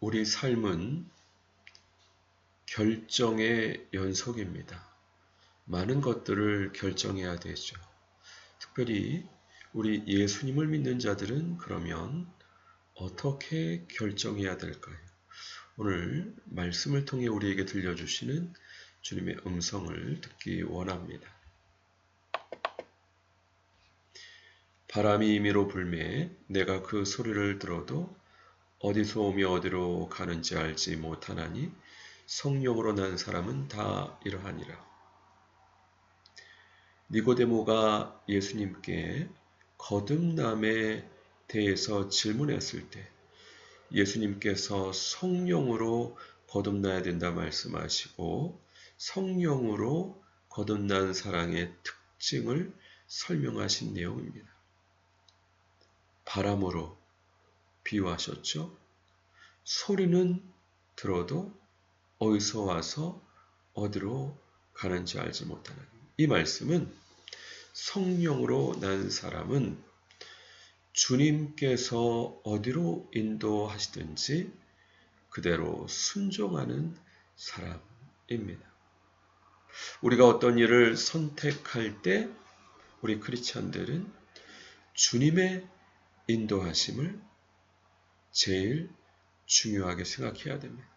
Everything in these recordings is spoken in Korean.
우리 삶은 결정의 연속입니다. 많은 것들을 결정해야 되죠. 특별히 우리 예수님을 믿는 자들은 그러면 어떻게 결정해야 될까요? 오늘 말씀을 통해 우리에게 들려주시는 주님의 음성을 듣기 원합니다. 바람이 임의로 불매 내가 그 소리를 들어도 어디서 오며 어디로 가는지 알지 못하나니 성령으로 난 사람은 다 이러하니라. 니고데모가 예수님께 거듭남에 대해서 질문했을 때 예수님께서 성령으로 거듭나야 된다 말씀하시고 성령으로 거듭난 사랑의 특징을 설명하신 내용입니다. 바람으로 비유하셨죠? 소리는 들어도 어디서 와서 어디로 가는지 알지 못하는 이 말씀은 성령으로 난 사람은 주님께서 어디로 인도하시든지 그대로 순종하는 사람입니다. 우리가 어떤 일을 선택할 때 우리 크리스천들은 주님의 인도하심을 제일 중요하게 생각해야 됩니다.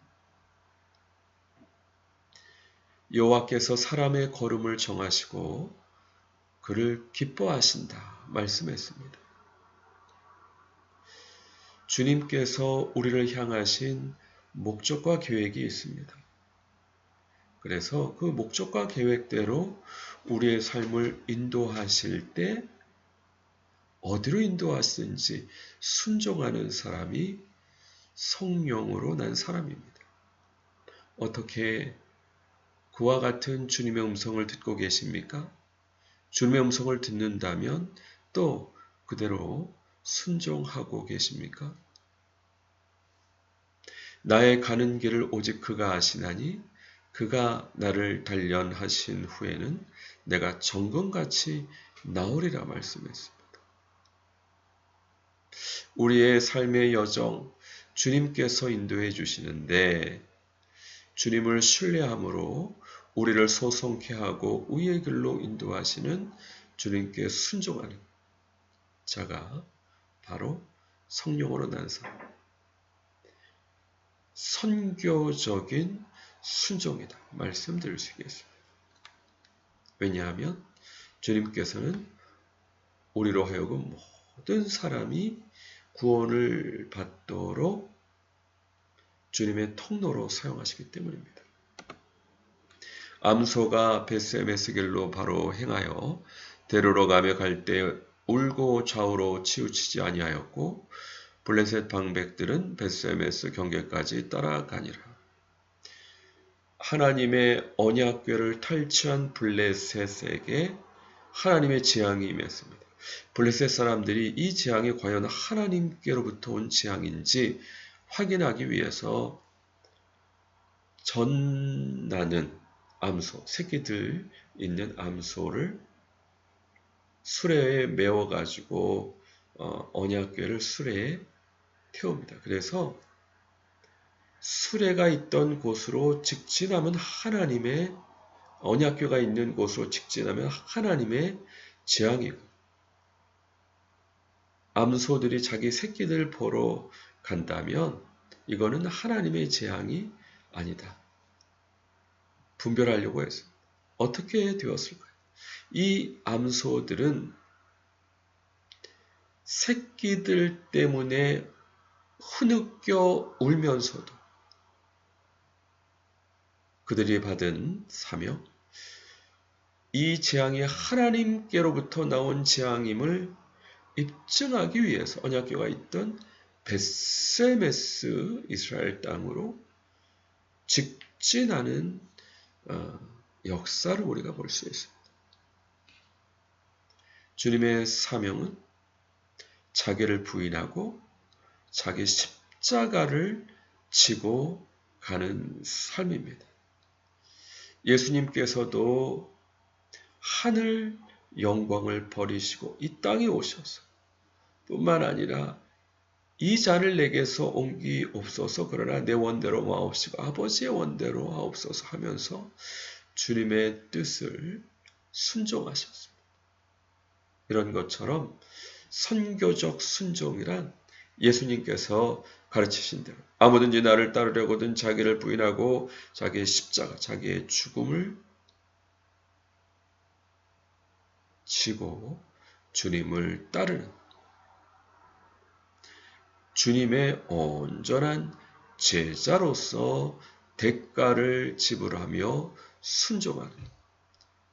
여호와께서 사람의 걸음을 정하시고 그를 기뻐하신다 말씀했습니다. 주님께서 우리를 향하신 목적과 계획이 있습니다. 그래서 그 목적과 계획대로 우리의 삶을 인도하실 때 어디로 인도하시든지 순종하는 사람이 성령으로 난 사람입니다. 어떻게 그와 같은 주님의 음성을 듣고 계십니까? 주님의 음성을 듣는다면 또 그대로 순종하고 계십니까? 나의 가는 길을 오직 그가 아시나니 그가 나를 단련하신 후에는 내가 정금같이 나오리라 말씀했습니다. 우리의 삶의 여정 주님께서 인도해 주시는데 주님을 신뢰함으로 우리를 소송케 하고 의의 길로 인도하시는 주님께 순종하는 자가 바로 성령으로 난 사람. 선교적인 순종이다. 말씀드릴 수 있겠습니다. 왜냐하면 주님께서는 우리로 하여금 모든 사람이 구원을 받도록 주님의 통로로 사용하시기 때문입니다. 암소가 베스메스 길로 바로 행하여 데르러 가며 갈 때 울고 좌우로 치우치지 아니하였고 블레셋 방백들은 베스메스 경계까지 따라가니라. 하나님의 언약궤를 탈취한 블레셋에게 하나님의 재앙이 임했습니다. 블레셋 사람들이 이 재앙이 과연 하나님께로부터 온 재앙인지 확인하기 위해서 전나는 암소, 새끼들 있는 암소를 수레에 메워가지고 어, 언약궤를 수레에 태웁니다. 그래서 수레가 있던 곳으로 직진하면 하나님의 언약궤가 있는 곳으로 직진하면 하나님의 재앙이고 암소들이 자기 새끼들 보러 간다면 이거는 하나님의 재앙이 아니다. 분별하려고 해서 어떻게 되었을까요? 이 암소들은 새끼들 때문에 흐느껴 울면서도 그들이 받은 사명, 이 재앙이 하나님께로부터 나온 재앙임을 입증하기 위해서 언약교가 있던 베세메스 이스라엘 땅으로 직진하는 어, 역사를 우리가 볼 수 있습니다. 주님의 사명은 자기를 부인하고 자기 십자가를 지고 가는 삶입니다. 예수님께서도 하늘 영광을 버리시고 이 땅에 오셔서 뿐만 아니라 이 잔을 내게서 옮기옵소서 그러나 내 원대로 마옵시고 아버지의 원대로 하옵소서 하면서 주님의 뜻을 순종하셨습니다. 이런 것처럼 선교적 순종이란 예수님께서 가르치신 대로 아무든지 나를 따르려거든 자기를 부인하고 자기의 십자가, 자기의 죽음을 지고 주님을 따르는 주님의 온전한 제자로서 대가를 지불하며 순종하는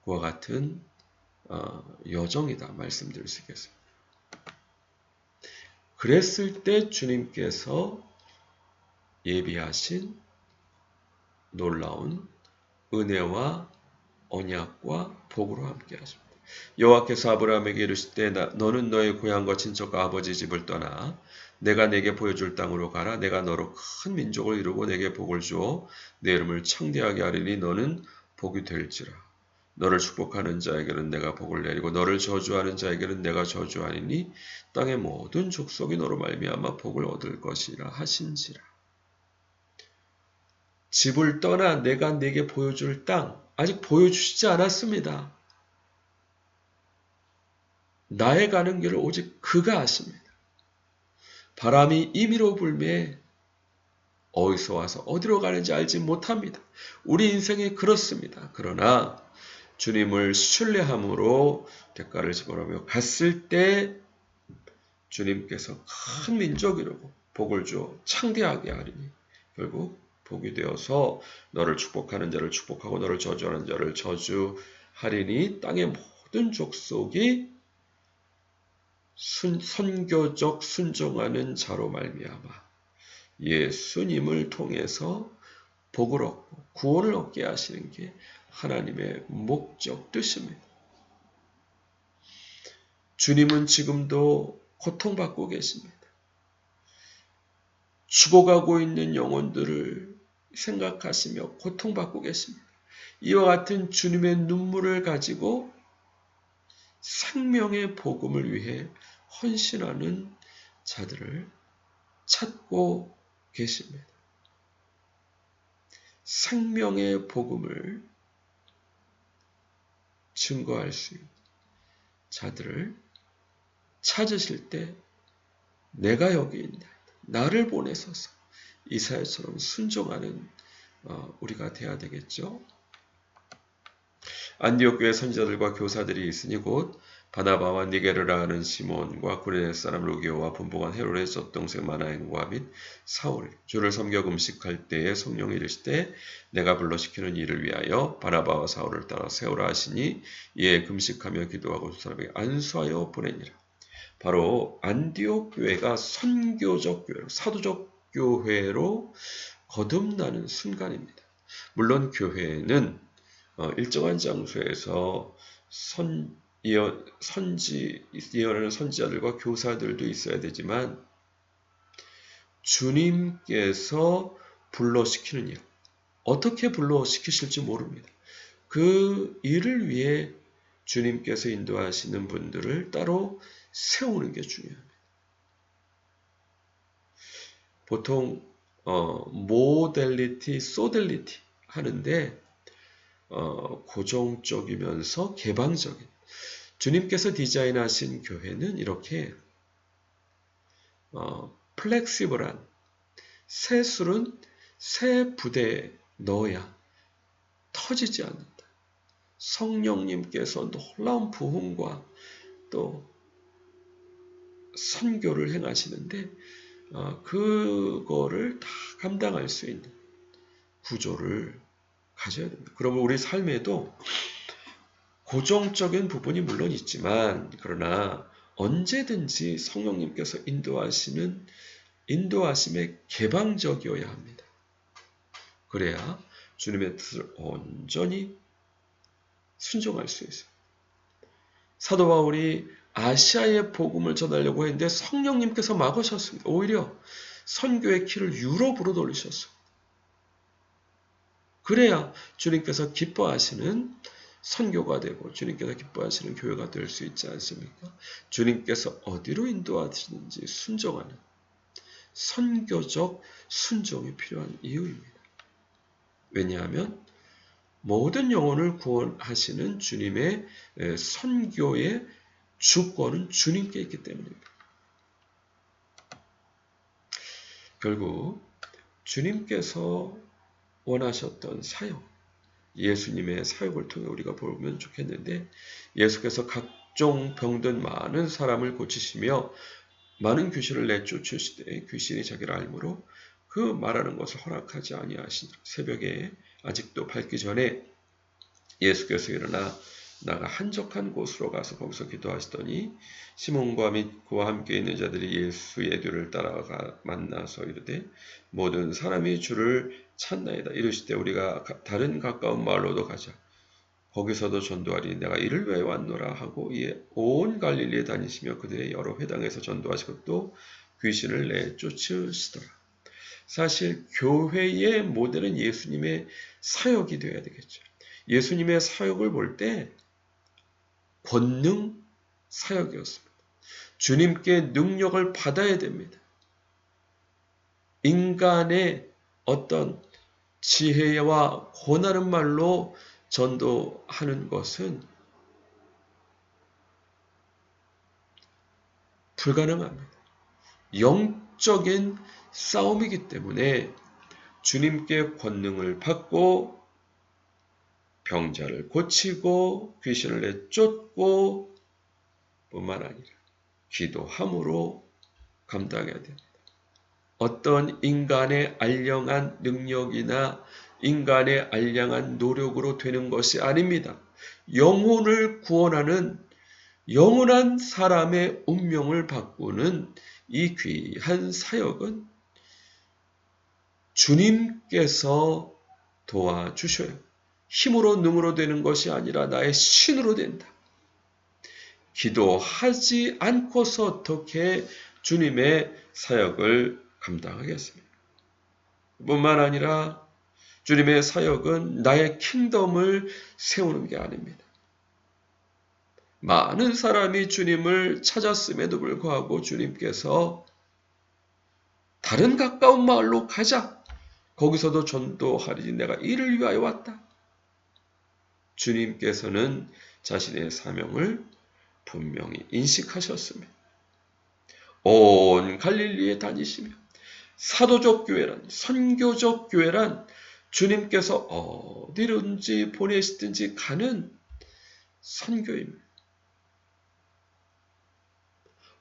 그와 같은 어, 여정이다 말씀드릴 수 있겠습니다. 그랬을 때 주님께서 예비하신 놀라운 은혜와 언약과 복으로 함께 하십니다. 여호와께서 아브라함에게 이르실 때 너는 너의 고향과 친척과 아버지 집을 떠나 내가 내게 보여줄 땅으로 가라. 내가 너로 큰 민족을 이루고 내게 복을 주어 내 이름을 창대하게 하리니 너는 복이 될지라. 너를 축복하는 자에게는 내가 복을 내리고 너를 저주하는 자에게는 내가 저주하리니 땅의 모든 족속이 너로 말미암아 복을 얻을 것이라 하신지라. 집을 떠나 내가 내게 보여줄 땅 아직 보여주시지 않았습니다. 나의 가는 길을 오직 그가 아십니다. 바람이 임의로 불매 어디서 와서 어디로 가는지 알지 못합니다. 우리 인생이 그렇습니다. 그러나 주님을 신뢰함으로 대가를 지불하며 갔을 때 주님께서 큰 민족이라고 복을 주어 창대하게 하리니 결국 복이 되어서 너를 축복하는 자를 축복하고 너를 저주하는 자를 저주하리니 땅의 모든 족속이 순, 선교적 순종하는 자로 말미암아 예수님을 통해서 복을 얻고 구원을 얻게 하시는 게 하나님의 목적 뜻입니다. 주님은 지금도 고통받고 계십니다. 죽어가고 있는 영혼들을 생각하시며 고통받고 계십니다. 이와 같은 주님의 눈물을 가지고 생명의 복음을 위해 헌신하는 자들을 찾고 계십니다. 생명의 복음을 증거할 수 있는 자들을 찾으실 때 내가 여기 있다. 나를 보내소서 이사야처럼 순종하는 어, 우리가 돼야 되겠죠. 안디옥 교회 선지자들과 교사들이 있으니 곧 바나바와 니게르라 하는 시몬과 구레네 사람 루기오와 분봉한 헤로의 젖동생 마나행과 및 사울 주를 섬겨 금식할 때에 성령이 이르실 때 내가 불러시키는 일을 위하여 바나바와 사울을 따라 세우라 하시니 이에 금식하며 기도하고 두 사람에게 안수하여 보내니라. 바로 안디옥 교회가 선교적 교회, 사도적 교회로 거듭나는 순간입니다. 물론 교회는 어, 일정한 장소에서 선 이어, 선지 예언하는 선지자들과 교사들도 있어야 되지만 주님께서 불러시키는 일 어떻게 불러시키실지 모릅니다. 그 일을 위해 주님께서 인도하시는 분들을 따로 세우는 게 중요합니다. 보통 어, 모델리티, 소델리티 하는데 어, 고정적이면서 개방적인 주님께서 디자인하신 교회는 이렇게 어, 플렉시블한 새 술은 새 부대에 넣어야 터지지 않는다. 성령님께서 놀라운 부흥과 또 선교를 행하시는데 어, 그거를 다 감당할 수 있는 구조를 가져야 됩니다. 그러면 우리 삶에도 고정적인 부분이 물론 있지만 그러나 언제든지 성령님께서 인도하시는 인도하심에 개방적이어야 합니다. 그래야 주님의 뜻을 온전히 순종할 수 있어요. 사도 바울이 아시아의 복음을 전하려고 했는데 성령님께서 막으셨습니다. 오히려 선교의 키를 유럽으로 돌리셨어요. 그래야 주님께서 기뻐하시는 선교가 되고 주님께서 기뻐하시는 교회가 될 수 있지 않습니까? 주님께서 어디로 인도하시는지 순종하는 선교적 순종이 필요한 이유입니다. 왜냐하면 모든 영혼을 구원하시는 주님의 선교의 주권은 주님께 있기 때문입니다. 결국 주님께서 원하셨던 사역, 예수님의 사역을 통해 우리가 보면 좋겠는데 예수께서 각종 병든 많은 사람을 고치시며 많은 귀신을 내쫓으시되 귀신이 자기를 알므로 그 말하는 것을 허락하지 아니하신 새벽에 아직도 밝기 전에 예수께서 일어나 나가 한적한 곳으로 가서 거기서 기도하시더니 시몬과 및 그와 함께 있는 자들이 예수의 뒤를 따라가 만나서 이르되 모든 사람이 주를 찾나이다 이르시되 우리가 다른 가까운 마을로도 가자 거기서도 전도하리 내가 이를 왜 왔노라 하고 온 갈릴리에 다니시며 그들의 여러 회당에서 전도하시고 또 귀신을 내쫓으시더라. 사실 교회의 모델은 예수님의 사역이 되어야 되겠죠. 예수님의 사역을 볼 때 권능 사역이었습니다. 주님께 능력을 받아야 됩니다. 인간의 어떤 지혜와 권하는 말로 전도하는 것은 불가능합니다. 영적인 싸움이기 때문에 주님께 권능을 받고 병자를 고치고 귀신을 내쫓고 뿐만 아니라 기도함으로 감당해야 됩니다. 어떤 인간의 알량한 능력이나 인간의 알량한 노력으로 되는 것이 아닙니다. 영혼을 구원하는 영원한 사람의 운명을 바꾸는 이 귀한 사역은 주님께서 도와주셔요. 힘으로 능으로 되는 것이 아니라 나의 신으로 된다. 기도하지 않고서 어떻게 주님의 사역을 감당하겠습니까? 뿐만 아니라 주님의 사역은 나의 킹덤을 세우는 게 아닙니다. 많은 사람이 주님을 찾았음에도 불구하고 주님께서 다른 가까운 마을로 가자. 거기서도 전도하리니 내가 이를 위하여 왔다. 주님께서는 자신의 사명을 분명히 인식하셨습니다. 온 갈릴리에 다니시며 사도적 교회란 선교적 교회란 주님께서 어디든지 보내시든지 가는 선교입니다.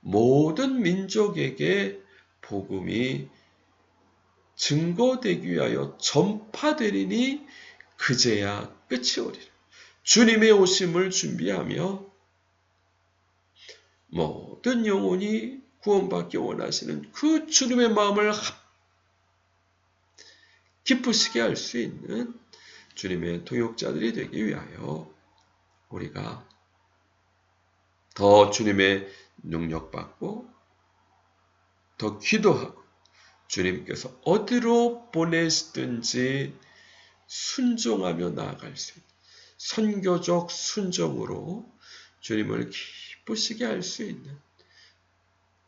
모든 민족에게 복음이 증거되기 위하여 전파되리니 그제야 끝이 오리라. 주님의 오심을 준비하며 모든 영혼이 구원받기 원하시는 그 주님의 마음을 기쁘시게 할 수 있는 주님의 동역자들이 되기 위하여 우리가 더 주님의 능력받고 더 기도하고 주님께서 어디로 보내시든지 순종하며 나아갈 수 있는 선교적 순종으로 주님을 기쁘시게 할 수 있는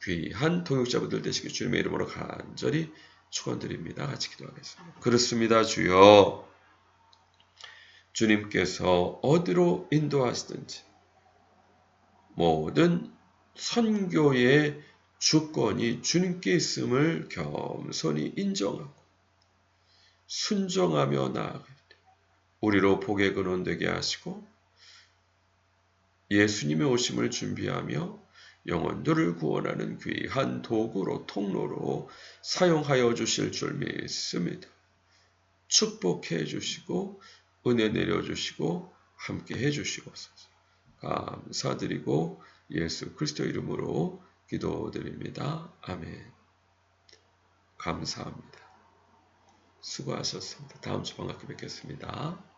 귀한 동역자분들 되시길 주님의 이름으로 간절히 축원드립니다. 같이 기도하겠습니다. 그렇습니다. 주여 주님께서 어디로 인도하시든지 모든 선교의 주권이 주님께 있음을 겸손히 인정하고 순종하며 나아갈 때 우리로 복의 근원 되게 하시고 예수님의 오심을 준비하며 영혼들을 구원하는 귀한 도구로 통로로 사용하여 주실 줄 믿습니다. 축복해 주시고 은혜 내려 주시고 함께 해 주시옵소서. 감사드리고 예수 그리스도 이름으로 기도드립니다. 아멘. 감사합니다. 수고하셨습니다. 다음 주 반갑게 뵙겠습니다.